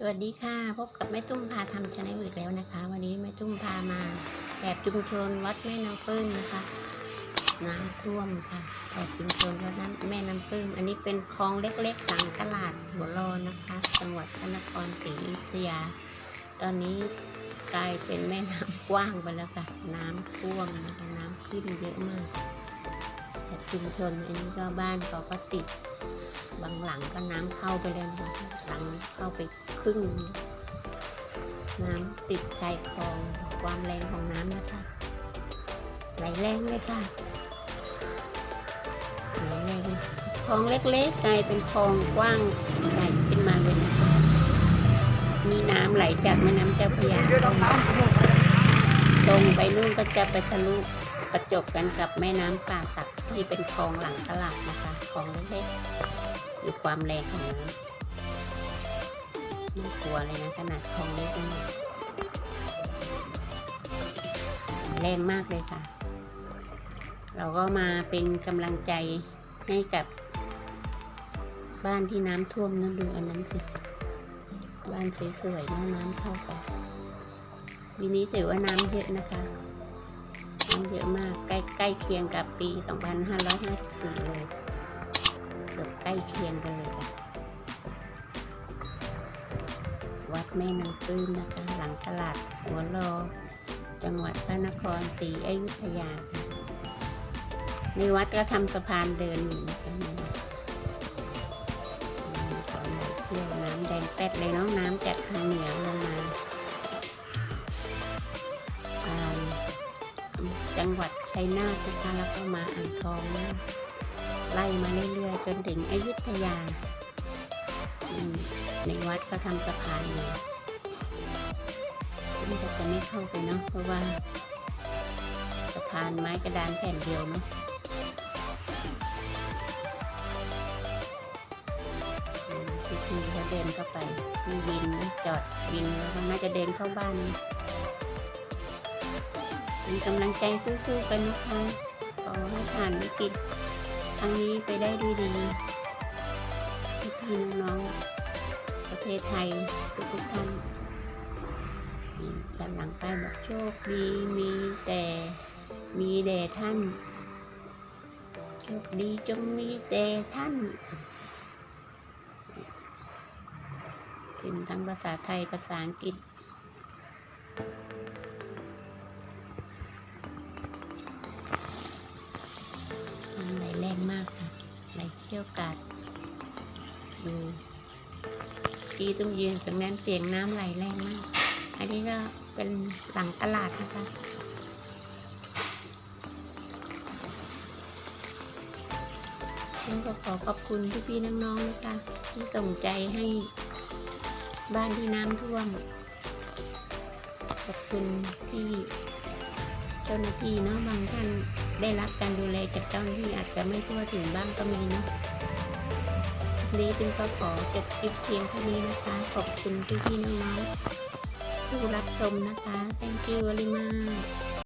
สวัสดีค่ะ พบกับแม่ตุ้มพาทำชาแนลอีกแล้วนะคะ วันนี้แม่ตุ้มพามาแบบชุมชนวัดแม่น้ำปึ้งนะคะน้ำท่วมค่ะแบบชุมชนวัดนั้นแม่น้ำปึ้งอันนี้เป็นคลองเล็กๆหลังตลาดหัวรอนะคะ จังหวัดพระนครศรีอยุธยา ตอนนี้กลายเป็นแม่น้ำกว้างไปแล้วค่ะ น้ำท่วมนะคะน้ำขึ้นเยอะมากแบบชุมชนอันนี้ก็บ้านเขาก็ติด บางหลังก็น้ำเข้าไปเลยนะคะหลังเข้าไปครึ่ง น้ำติดชายคลองความแรงของน้ำนะคะ ไหลแรงเลยค่ะไหลแรงคลองเล็กๆกลายเป็นคลองกว้างไหลขึ้นมาเลยนะคะมีน้ำไหลจากแม่น้ำเจ้าพระยาตรงไปนู่นก็จะไปทะลุประจบกันกับแม่น้ำป่าตักที่เป็นคลองหลังตลาดนะคะคลองเล็กๆ ดูความแรงของน้ำน่ากลัวเลยนะขนาดคลองเล็กนี่แรงมากเลยค่ะ เราก็มาเป็นกำลังใจให้กับ บ้านที่น้ำท่วมนะดูอันนั้นสิ บ้านสวยๆน้ำน้ำเข้าไปปีนี้ถือว่าน้ำเยอะนะคะน้ำเยอะมากใกล้ใกล้เคียงกับปี 2554 เลยเกื อบใกล้เคียงกันเลยค่ะ วัดแม่นางปลื้มนะคะ หลังตลาดหัวรอ จังหวัดพระนครศรีอยุธยาค่ะในวัดก็ทำสะพานเดินอยู่นะคะนี่ขาเที่ยวน้ำแดงแป๊ดเลยเนาะน้ำจากทางเหนือลงมาจังหวัดชัยนาทนะคะแล้วก็มาอ่างทองนะไล่มาเรื่อย จนถึงอยุธยา ในวัดก็ทำสะพานอยู่ซึ่งก็จะไม่เข้าไปเนาะเพราะว่าสะพานไม้กระดานแผ่นเดียวเนาะอืมพี่ๆเขาเดินเข้าไปมีวินจอดวินแล้วก็น่าจะเดินเข้าบ้านเป็นกำลังใจสู้ๆกันนะคะขอให้ผ่านวิกฤต ครั้งนี้ไปได้ด้วยดีพี่พี่น้องๆประเทศไทยทุกทุกๆท่านด้านหลังไปบอกโชคดีมีแต่มีแด่ท่าน โชคดีจงมีแต่ท่านพิมพ์ทั้งภาษาไทยภาษาอังกฤษ เชี่ยวกาดดูพี่ต้องยืนตรงนั้นเสียงน้ำไหลแรงมาก อันนี้ก็เป็นหลังตลาดนะคะฉันก็ขอขอบคุณพี่ๆน้องๆนะคะ ที่ส่งใจให้บ้านที่น้ำท่วม ขอบคุณที่ เจ้าหน้าที่เนาะบางท่านได้รับการดูแลจากเจ้าหน้าที่อาจจะไม่ทั่วถึงบ้างก็มีเนาะนนี้จึงก็ขอจบคลิปเพียงเท่านี้นะคะ ขอบคุณพี่ๆน้องๆผู้รับชมนะคะ thank you very much